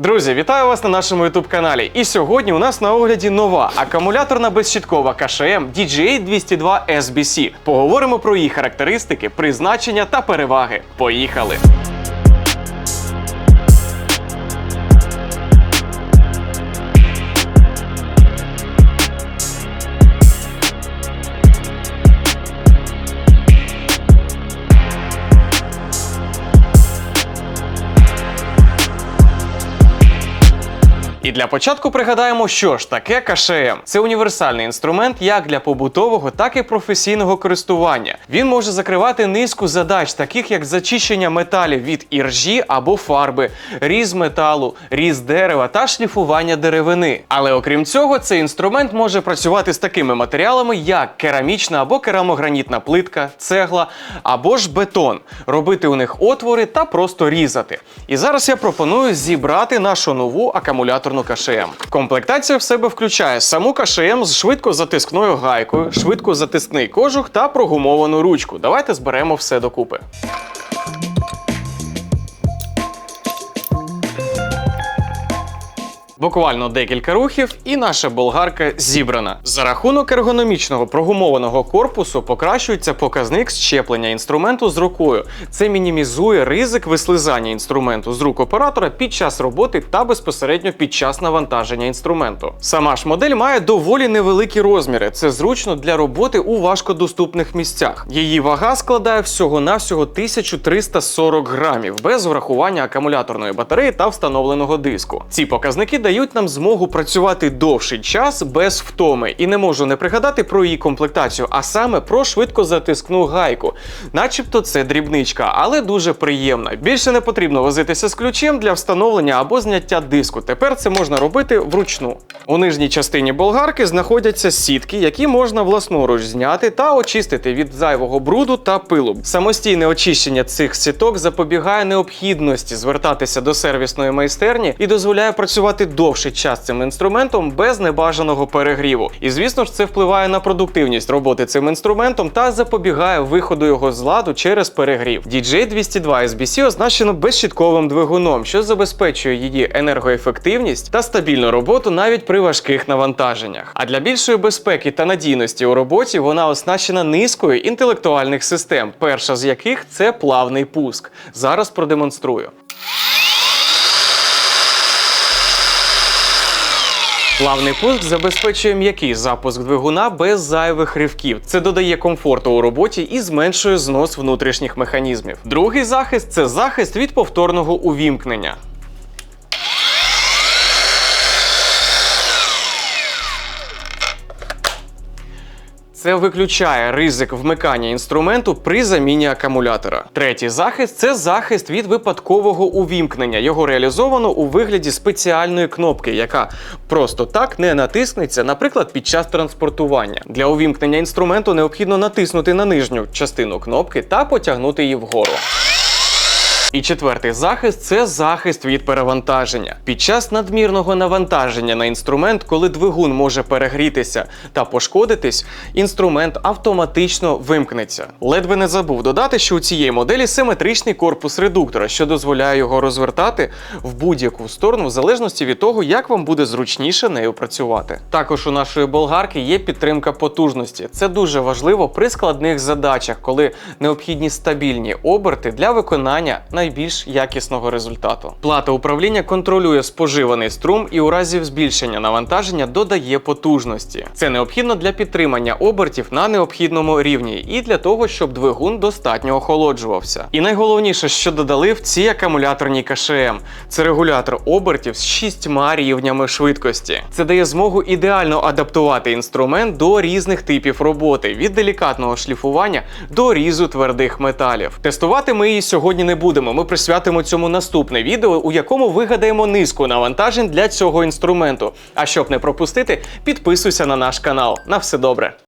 Друзі, вітаю вас на нашому youtube каналі. І сьогодні у нас на огляді нова акумуляторна безщіткова КШМ DJI 202 SBC. Поговоримо про її характеристики, призначення та переваги. Поїхали! І для початку пригадаємо, що ж таке КШМ. Це універсальний інструмент як для побутового, так і професійного користування. Він може закривати низку задач, таких як зачищення металів від іржі або фарби, різ металу, різ дерева та шліфування деревини. Але окрім цього, цей інструмент може працювати з такими матеріалами, як керамічна або керамогранітна плитка, цегла або ж бетон, робити у них отвори та просто різати. І зараз я пропоную зібрати нашу нову акумуляторну КШМ. Комплектація в себе включає саму КШМ з швидкозатискною гайкою, швидкозатискний кожух та прогумовану ручку. Давайте зберемо все докупи. Буквально декілька рухів, і наша болгарка зібрана. За рахунок ергономічного прогумованого корпусу покращується показник щеплення інструменту з рукою. Це мінімізує ризик вислизання інструменту з рук оператора під час роботи та безпосередньо під час навантаження інструменту. Сама ж модель має доволі невеликі розміри. Це зручно для роботи у важкодоступних місцях. Її вага складає всього-навсього 1340 грамів без врахування акумуляторної батареї та встановленого диску. Ці показники дають нам змогу працювати довший час без втоми, і не можу не пригадати про її комплектацію, а саме про швидкозатискну гайку. Начебто це дрібничка, але дуже приємна. Більше не потрібно возитися з ключем для встановлення або зняття диску. Тепер це можна робити вручну. У нижній частині болгарки знаходяться сітки, які можна власноруч зняти та очистити від зайвого бруду та пилу. Самостійне очищення цих сіток запобігає необхідності звертатися до сервісної майстерні і дозволяє працювати довший час цим інструментом без небажаного перегріву. І звісно ж, це впливає на продуктивність роботи цим інструментом та запобігає виходу його з ладу через перегрів. DJ 202 SBC означено безщітковим двигуном, що забезпечує її енергоефективність та стабільну роботу навіть при важких навантаженнях. А для більшої безпеки та надійності у роботі вона оснащена низкою інтелектуальних систем, перша з яких це плавний пуск. Зараз продемонструю. Плавний пуск забезпечує м'який запуск двигуна без зайвих ривків. Це додає комфорту у роботі і зменшує знос внутрішніх механізмів. Другий захист це захист від повторного увімкнення. Це виключає ризик вмикання інструменту при заміні акумулятора. Третій захист це захист від випадкового увімкнення. Його реалізовано у вигляді спеціальної кнопки, яка просто так не натиснеться, наприклад, під час транспортування. Для увімкнення інструменту необхідно натиснути на нижню частину кнопки та потягнути її вгору. І четвертий захист це захист від перевантаження. Під час надмірного навантаження на інструмент, коли двигун може перегрітися та пошкодитись, інструмент автоматично вимкнеться. Ледве не забув додати, що у цієї моделі симетричний корпус редуктора, що дозволяє його розвертати в будь-яку сторону, в залежності від того, як вам буде зручніше нею працювати. Також у нашої болгарки є підтримка потужності. Це дуже важливо при складних задачах, коли необхідні стабільні оберти для виконання найбільш якісного результату. Плата управління контролює споживаний струм і у разі збільшення навантаження додає потужності. Це необхідно для підтримання обертів на необхідному рівні і для того, щоб двигун достатньо охолоджувався. І найголовніше, що додали в цій акумуляторній КШМ, це регулятор обертів з шістьма рівнями швидкості. Це дає змогу ідеально адаптувати інструмент до різних типів роботи від делікатного шліфування до різу твердих металів. Тестувати ми її сьогодні не будемо. Ми присвятимо цьому наступне відео, у якому вигадаємо низку навантажень для цього інструменту. А щоб не пропустити, підписуйся на наш канал. На все добре.